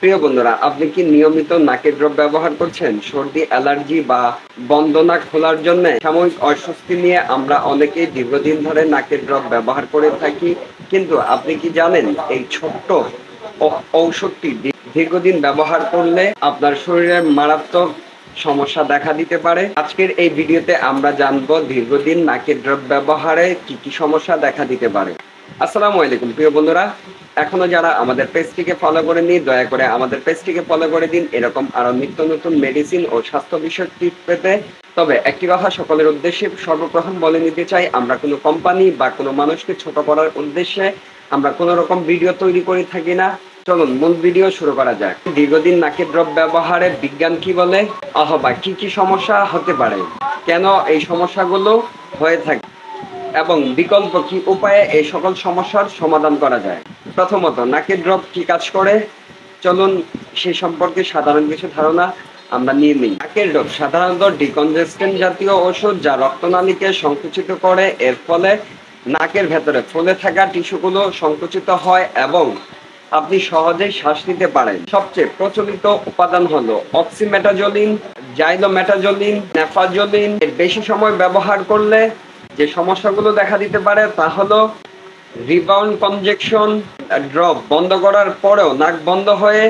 প্রিয় বন্ধুরা, আপনি কি নিয়মিত নাকের ড্রপ ব্যবহার করছেন? সর্দি, অ্যালার্জি বা বন্ধ নাক খোলার জন্য সাময়িক অস্বস্তি নিয়ে আমরা অনেকেই দীর্ঘদিন ধরে নাকের ড্রপ ব্যবহার করে থাকি। কিন্তু আপনি কি জানেন, এই ছোট্ট ঔষধটি দীর্ঘদিন ব্যবহার করলে আপনার শরীরের মারাত্মক সমস্যা দেখা দিতে পারে। আজকের এই ভিডিওতে আমরা জানব দীর্ঘদিন নাকের ড্রপ ব্যবহারে কি কি সমস্যা দেখা দিতে পারে। আসসালামু আলাইকুম, প্রিয় বন্ধুরা। এখনও যারা আমাদের পেজটিকে ফলো করেনি দয়া করে আমাদের পেজটিকে ফলো করে দিন। এরকম আরও নিত্য নতুন মেডিসিন ও স্বাস্থ্য বিষয়ক টিপ পেতে। তবে একটি কথা সকলের উদ্দেশ্যে, সর্বপ্রথম বলে নিতে চাই, আমরা কোনো কোম্পানি বা কোনো মানুষকে ছোট করার উদ্দেশ্যে আমরা কোনো রকম ভিডিও তৈরি করে থাকি না। চলুন, মূল ভিডিও শুরু করা যাক। দীর্ঘদিন নাকের ড্রপ ব্যবহারে বিজ্ঞান কি বলে? অথবা কি কি সমস্যা হতে পারে? কেন এই সমস্যাগুলো হয়ে থাকে? এবং বিকল্প কি উপায়ে এই সকল সমস্যার সমাধান করা যায়? প্রথমত, নাকের ড্রপ কি কাজ করে? চলুন সে সম্পর্কে সাধারণ কিছু ধারণা আমরা নিয়ে নিই। নাকের ড্রপ সাধারণত ডিকনজেস্টেন্ট জাতীয় ওষুধ যা রক্তনালীকে সংকুচিত করে। এর ফলে নাকের ভেতরে ফুলে থাকা টিস্যুগুলো সংকুচিত হয় এবং আপনি সহজেই শ্বাস নিতে পারেন। সবচেয়ে প্রচলিত উপাদান হলো অক্সিমেটাজোলিন, জাইলোমেটাজোলিন, নেফাজোলিন। এর বেশি সময় ব্যবহার করলে যে সমস্যাগুলো দেখা দিতে পারে তা হলো রিবাউন্ড কনজেকশন ড্রপ বন্ধ করার পরেও নাক বন্ধ হয়ে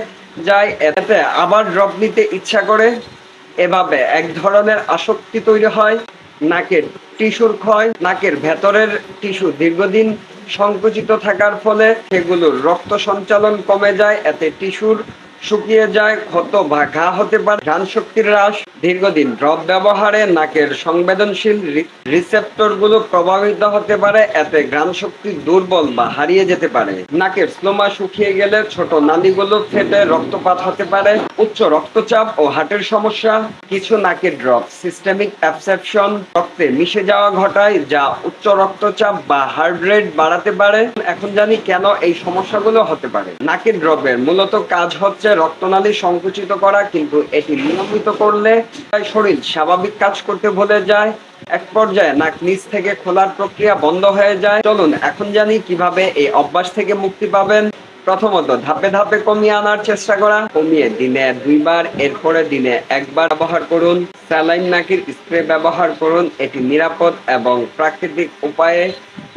যায়, এতে আবার ড্রপ নিতে ইচ্ছা করে। এভাবে এক ধরনের আসক্তি তৈরি হয়, নাকের টিস্যুর ক্ষয়, নাকের ভেতরের টিস্যু দীর্ঘদিন সংকুচিত থাকার ফলে সেগুলোর রক্ত সঞ্চালন কমে যায়, এতে টিস্যুর শুকিয়ে যায়, ক্ষত বা ঘা হতে পারে। ঘ্রাণ শক্তির হ্রাস দীর্ঘদিন ড্রপ ব্যবহারে নাকের সংবেদনশীল রিসেপ্টরগুলো প্রভাবিত হতে পারে, এতে ঘ্রাণ শক্তি দুর্বল বা হারিয়ে যেতে পারে। নাকের স্লোমা শুকিয়ে গেলে ছোট নালীগুলো ফেটে রক্তপাত হতে পারে, উচ্চ রক্তচাপ ও হার্টের সমস্যা। কিছু নাকের ড্রপ সিস্টেমিক অ্যাবসেপশন রক্তে মিশে যাওয়া ঘটায়, যা উচ্চ রক্তচাপ বা হার্ট রেট বাড়াতে পারে। এখন জানি কেন এই সমস্যাগুলো হতে পারে। নাকের ড্রপের মূলত কাজ হচ্ছে রক্তনালী সংকুচিত করা, কিন্তু এটি নিয়মিত করলে শরীর স্বাভাবিক কাজ করতে ভুলে যায়। এক পর্যায়ে নাক নিচ থেকে খোলার প্রক্রিয়া বন্ধ হয়ে যায়। চলুন, এখন জানি কীভাবে এই অভ্যাস থেকে মুক্তি পাবেন। প্রথমত, ধাপে ধাপে কমিয়ে আনার চেষ্টা করা। কমিয়ে দিনে দুইবার, এরপরে দিনে একবার ব্যবহার করুন। স্যালাইন নাকের স্প্রে ব্যবহার করুন। এটি নিরাপদ এবং প্রাকৃতিক উপায়ে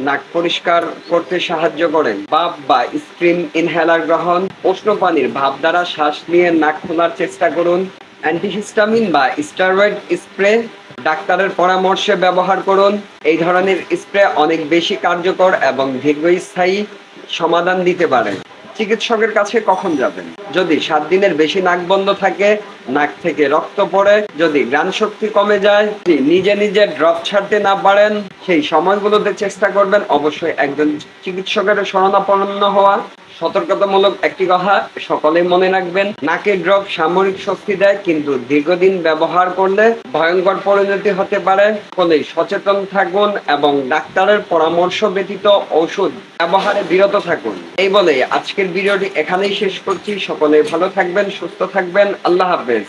নাক পরিষ্কার করতে সাহায্য করেন। বাপ বা স্ক্রিন ইনহেলার গ্রহণ উষ্ণ পানির ভাব দ্বারা শ্বাস নিয়ে নাক খোলার চেষ্টা করুন। অ্যান্টিহিস্টামিন বা স্টারয়েড স্প্রে ডাক্তারের পরামর্শে ব্যবহার করুন। এই ধরনের স্প্রে অনেক বেশি কার্যকর এবং দীর্ঘস্থায়ী সমাধান দিতে পারে। চিকিৎসকের কাছে কখন যাবেন? যদি সাত দিনের বেশি নাক বন্ধ থাকে, নাক থেকে রক্ত পড়ে, যদি গ্রাণ শক্তি কমে যায় নিজে নিজে ড্রপ ছাড়তে না পারেন, সেই সময়গুলোতে চেষ্টা করবেন অবশ্যই একজন চিকিৎসকের শরণাপন্ন হওয়া। সতর্কতামূলক একটি কথা সকলেই মনে রাখবেন। নাকের ড্রপ সামরিক শক্তি দেয়, কিন্তু দীর্ঘদিন ব্যবহার করলে ভয়ঙ্কর পরিণতি হতে পারে। ফলে সচেতন থাকুন এবং ডাক্তারের পরামর্শ ব্যতীত ঔষধ ব্যবহারে বিরত থাকুন। এই বলে আজকের ভিডিওটি এখানেই শেষ করছি। সকলে ভালো থাকবেন, সুস্থ থাকবেন। আল্লাহ হাফেজ।